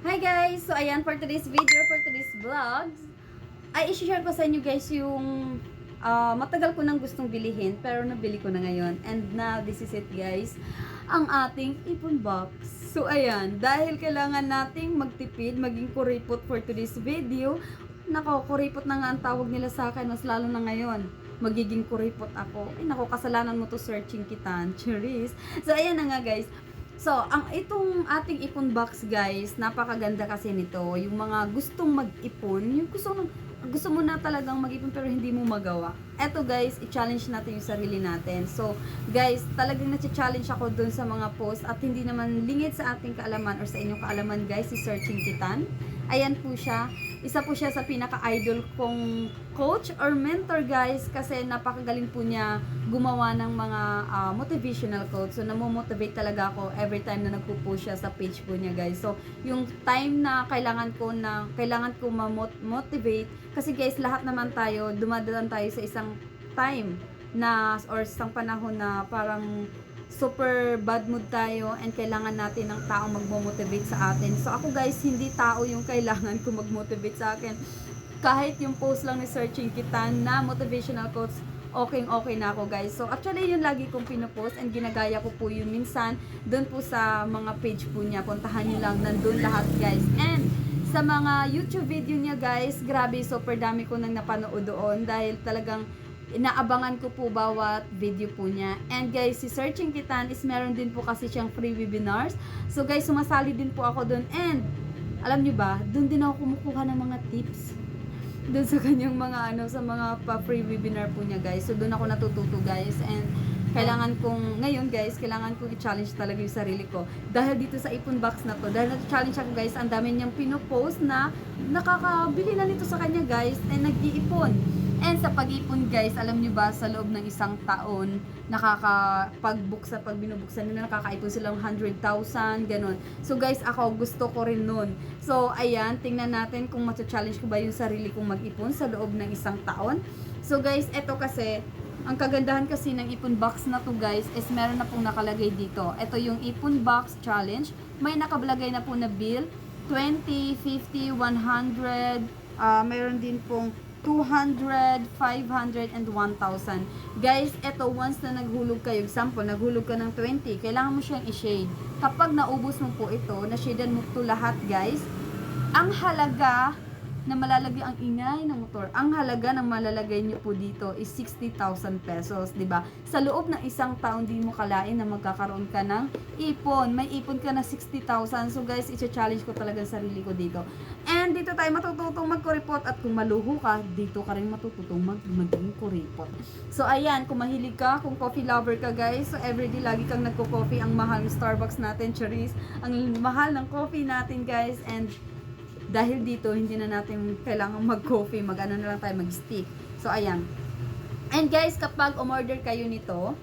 Hi guys! So ayan, for today's video, for today's vlogs, ay isi-share ko sa inyo guys yung ah, matagal ko nang gustong bilihin pero nabili ko na ngayon. And now, this is it guys, ang ating ipon box. So ayan, dahil kailangan nating magtipid, maging kuripot for today's video, nako, kuripot na nga ang tawag nila sa akin, mas lalo na ngayon magiging kuripot ako. Ay, nako, kasalanan mo to searching kitan. Cherise. So, ayan na nga, guys. So, ang itong ating ipon box, guys, napakaganda kasi nito. Yung mga gustong mag-ipon, yung gusto gusto mo na talagang mag-ipon pero hindi mo magawa. Eto, guys, i-challenge natin yung sarili natin. So, guys, talagang na-challenge ako dun sa mga post at hindi naman lingid sa ating kaalaman or sa inyong kaalaman, guys, si Searching Kitan. Ayan po siya. Isa po siya sa pinaka-idol kong coach or mentor guys kasi napakagaling po niya gumawa ng mga ah, motivational quotes. So namomotivate talaga ako every time na nagpo-post siya sa page po niya guys. So yung time na kailangan ko na kailangan ko ma-motivate kasi guys lahat naman tayo dumadaan tayo sa isang time na or isang panahon na parang super bad mood tayo and kailangan natin ng taong magmo-motivate sa atin. So ako guys, hindi tao yung kailangan ko mag-motivate sa akin. Kahit yung post lang ni Searching Kitan na motivational quotes, okay okay na ako guys. So actually yun lagi kong pinopost and ginagaya ko po yun minsan doon po sa mga page po niya. Puntahan niyo lang nandun lahat guys. And sa mga YouTube video niya guys, grabe super dami ko nang napanood doon dahil talagang inaabangan ko po bawat video po niya. And guys, si Searching Kitan is meron din po kasi siyang free webinars. So guys, sumasali din po ako doon. And alam niyo ba, doon din ako kumukuha ng mga tips doon sa kanyang mga ano sa mga pa free webinar po niya guys. So doon ako natututo guys and kailangan kong ngayon guys, kailangan kong i-challenge talaga yung sarili ko. Dahil dito sa ipon box na to, dahil na-challenge ako guys, ang dami niyang pinopost na nakakabili na nito sa kanya guys and nag-iipon. And sa pag-ipon guys, alam niyo ba sa loob ng isang taon, nakakapagbuksa, pag binubuksan nila, nakakaipon silang 100,000, ganun. So guys, ako gusto ko rin nun. So ayan, tingnan natin kung matcha-challenge ko ba yung sarili kong mag-ipon sa loob ng isang taon. So guys, eto kasi, ang kagandahan kasi ng ipon box na to guys is meron na pong nakalagay dito. Ito yung ipon box challenge. May nakablagay na po na bill. 20, 50, 100, ah meron din pong 200, 500, and 1,000. Guys, ito once na naghulog kayo, example, naghulog ka ng 20, kailangan mo siyang i-shade. Kapag naubos mo po ito, na-shadean mo to lahat guys, ang halaga na malalagay ang ingay ng motor. Ang halaga ng malalagay niyo po dito is 60,000 pesos, 'di ba? Sa loob ng isang taon di mo kalain na magkakaroon ka ng ipon. May ipon ka na 60,000. So guys, i-challenge ko talaga sarili ko dito. And dito tayo matututong magkuripot at kung maluho ka, dito ka rin matututong mag maging kuripot. So ayan, kung mahilig ka, kung coffee lover ka guys, so everyday lagi kang nagko-coffee, ang mahal ng Starbucks natin, Cherise, ang mahal ng coffee natin guys, and dahil dito hindi na natin kailangan mag-coffee, mag-ano na lang tayo, mag-stick. So ayan. And guys, kapag umorder kayo nito,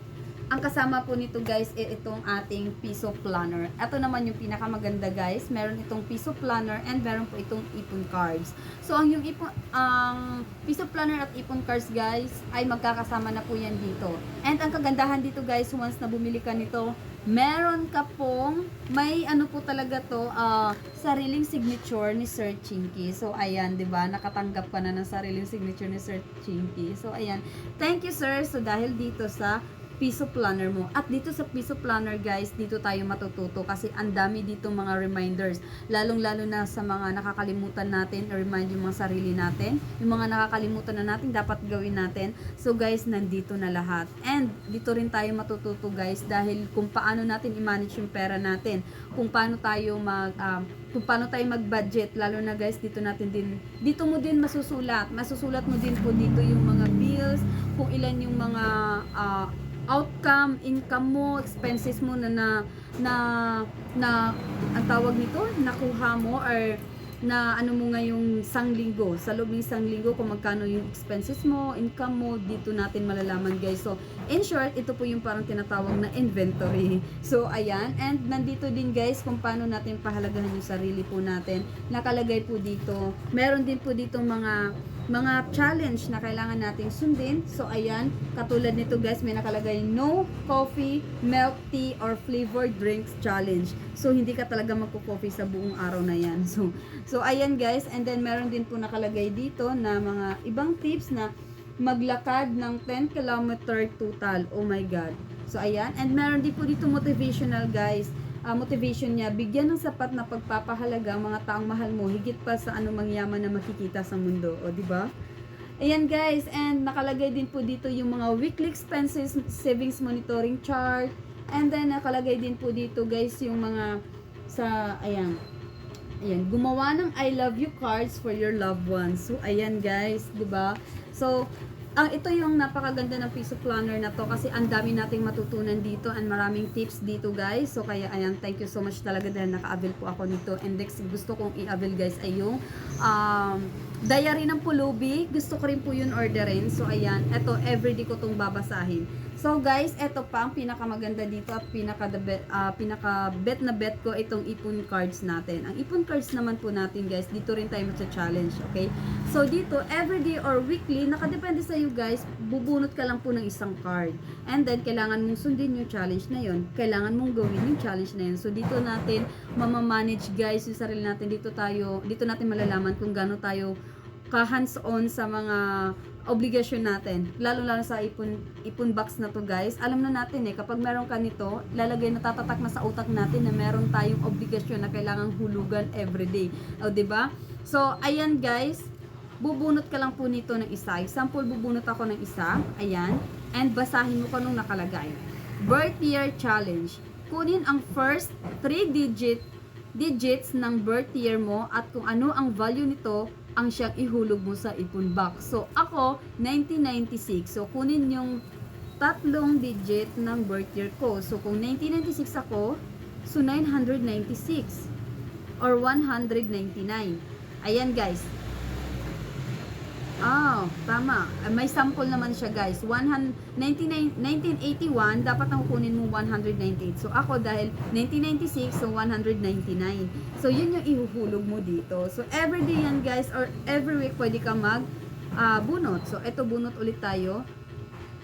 ang kasama po nito guys ay itong ating piso planner. Ito naman yung pinakamaganda guys. Meron itong piso planner and meron po itong ipon cards. So ang yung ipon ang piso planner at ipon cards guys ay magkakasama na po yan dito. And ang kagandahan dito guys once na bumili ka nito, meron ka pong may ano po talaga to ah, sariling signature ni Sir Chinky. So ayan, 'di ba? Nakatanggap ka na ng sariling signature ni Sir Chinky. So ayan. Thank you sir. So dahil dito sa piso planner mo. At dito sa piso planner guys, dito tayo matututo kasi ang dami dito mga reminders. Lalong-lalo na sa mga nakakalimutan natin, remind yung mga sarili natin. Yung mga nakakalimutan na natin, dapat gawin natin. So guys, nandito na lahat. And dito rin tayo matututo guys dahil kung paano natin i-manage yung pera natin. Kung paano tayo mag... um, kung paano tayo mag-budget, lalo na guys, dito natin din, dito mo din masusulat. Masusulat mo din po dito yung mga bills, kung ilan yung mga ah, outcome, income mo, expenses mo na na na, na ang tawag nito, nakuha mo or na ano mo ngayong isang linggo. Sa loob ng isang linggo kung magkano yung expenses mo, income mo, dito natin malalaman guys. So, in short, ito po yung parang tinatawag na inventory. So, ayan. And nandito din guys kung paano natin pahalagahan yung sarili po natin. Nakalagay po dito. Meron din po dito mga mga challenge na kailangan nating sundin. So, ayan, katulad nito guys, may nakalagay no coffee, milk tea, or flavored drinks challenge. So, hindi ka talaga magko-coffee sa buong araw na yan. So, so ayan guys, and then meron din po nakalagay dito na mga ibang tips na maglakad ng 10 kilometer total. Oh my God. So, ayan. And meron din po dito motivational guys ah, motivation niya, bigyan ng sapat na pagpapahalaga ang mga taong mahal mo higit pa sa anumang yaman na makikita sa mundo. O, di ba? Ayan guys, and nakalagay din po dito yung mga weekly expenses, savings monitoring chart, and then nakalagay din po dito guys yung mga sa, ayan, ayan, gumawa ng I love you cards for your loved ones. So, ayan guys, di ba? So, ang ito yung napakaganda ng of planner na to kasi ang dami nating matutunan dito and maraming tips dito guys. So kaya ayan, thank you so much talaga dahil naka-avail po ako nito. And next gusto kong i-avail guys ay yung um, diary ng pulubi. Gusto ko rin po yun orderin. So ayan, ito everyday ko tong babasahin. So guys, ito pa ang pinakamaganda dito at pinaka bet, ah, pinaka bet na bet ko itong ipon cards natin. Ang ipon cards naman po natin guys, dito rin tayo magcha-challenge, okay? So dito, everyday or weekly, nakadepende sa iyo guys, bubunot ka lang po ng isang card. And then, kailangan mong sundin yung challenge na yon Kailangan mong gawin yung challenge na yun. So dito natin, mamamanage guys yung sarili natin. Dito tayo, dito natin malalaman kung gaano tayo ka-hands-on sa mga obligasyon natin. Lalo-lalo sa ipon, ipon box na to guys. Alam na natin eh, kapag meron ka nito, lalagay na tatatak na sa utak natin na meron tayong obligasyon na kailangang hulugan everyday. O, ba So, ayan guys, bubunot ka lang po nito ng isa. Example, bubunot ako ng isa. Ayan. And basahin mo kung anong nakalagay. Birth year challenge. Kunin ang first 3 digit digits ng birth year mo at kung ano ang value nito ang siyang ihulog mo sa ipon box. So, ako, 1996. So, kunin yung tatlong digit ng birth year ko. So, kung 1996 ako, so 996 or 199. Ayan guys. Ah, tama. Ah, May sample naman siya guys. 100, 99 1981, dapat ang kunin mo 198. So ako dahil 1996, so 199. So yun yung ihuhulog mo dito. So every day yan guys, or every week pwede ka mag ah, bunot. So ito bunot ulit tayo.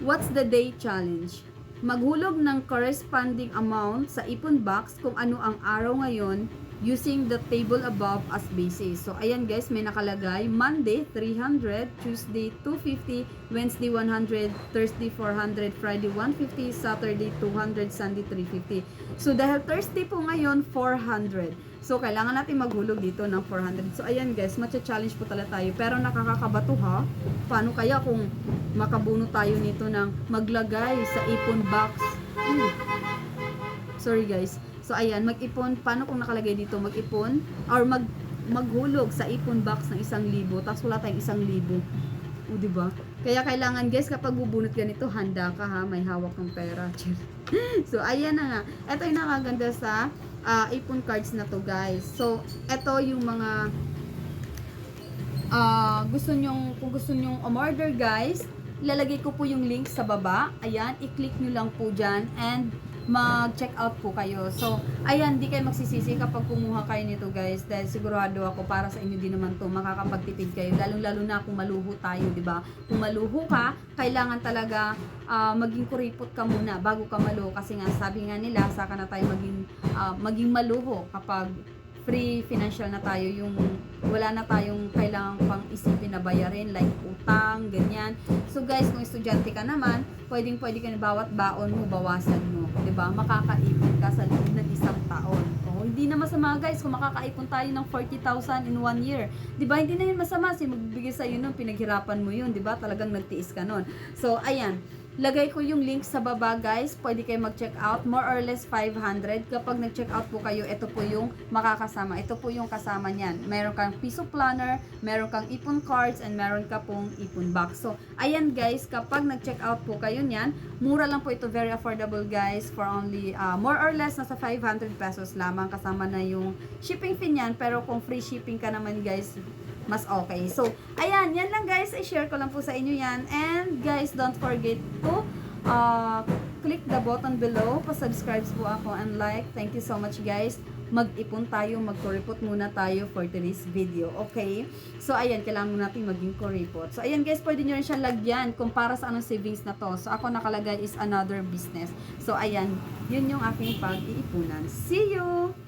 What's the day challenge? Maghulog ng corresponding amount sa ipon box kung ano ang araw ngayon using the table above as basis. So, ayan guys, may nakalagay Monday, 300, Tuesday, 250, Wednesday, 100, Thursday, 400, Friday, 150, Saturday, 200, Sunday, 350. So, dahil Thursday po ngayon, 400. So, kailangan natin maghulog dito ng 400. So, ayan guys, matcha-challenge po talaga tayo. Pero nakakakabato ha. Paano kaya kung makabuno tayo nito ng maglagay sa ipon box? Hmm. Sorry guys. So ayan, mag-ipon, paano kung nakalagay dito mag-ipon or mag maghulog sa ipon box ng isang libo tapos wala tayong isang libo. O, di ba? Kaya kailangan guys, kapag bubunot ganito, handa ka ha, may hawak ng pera. so, ayan na nga. Ito yung nakaganda sa ah, ipon cards na to guys. So, ito yung mga ah gusto nyong, kung gusto nyong umorder guys, ilalagay ko po yung link sa baba. Ayan, i-click nyo lang po dyan and mag-check out po kayo. So, ayan, di kayo magsisisi kapag kumuha kayo nito guys dahil sigurado ako para sa inyo din naman to makakapagtipid kayo. Lalong-lalo na kung maluho tayo, di ba? Kung maluho ka, kailangan talaga ah, maging kuripot ka muna bago ka maluho kasi nga sabi nga nila, saka na tayo maging ah, maging maluho kapag free financial na tayo yung wala na tayong kailangan pang isipin na bayarin like utang, ganyan. So guys, kung estudyante ka naman, pwedeng pwede ka na bawat baon mo, bawasan mo. 'Di ba Makakaipon ka sa loob ng isang taon. Oh, hindi na masama guys kung makakaipon tayo ng 40,000 in one year. 'Di ba Hindi na yun masama kasi magbibigay sa iyo nun, pinaghirapan mo yun, 'di ba Talagang nagtiis ka nun. So, ayan. Lagay ko yung link sa baba guys. Pwede kayo mag-check out. More or less 500. Kapag nag-check out po kayo, ito po yung makakasama. Ito po yung kasama niyan. Meron kang piso planner, meron kang ipon cards, and meron ka pong ipon box. So, ayan guys, kapag nag-check out po kayo niyan, mura lang po ito. Very affordable guys. For only, uh, more or less, nasa 500 pesos lamang. Kasama na yung shipping fee niyan. Pero kung free shipping ka naman guys, mas okay. So, ayan, yan lang guys. I-share ko lang po sa inyo yan. And guys, don't forget to uh, click the button below. Pa-subscribe po ako and like. Thank you so much guys. Mag-ipon tayo, mag-kuripot muna tayo for today's video. Okay? So, ayan, kailangan mo natin maging kuripot. So, ayan guys, pwede nyo rin siyang lagyan kung para sa anong savings na to. So, ako nakalagay is another business. So, ayan, yun yung aking pag-iipunan. See you!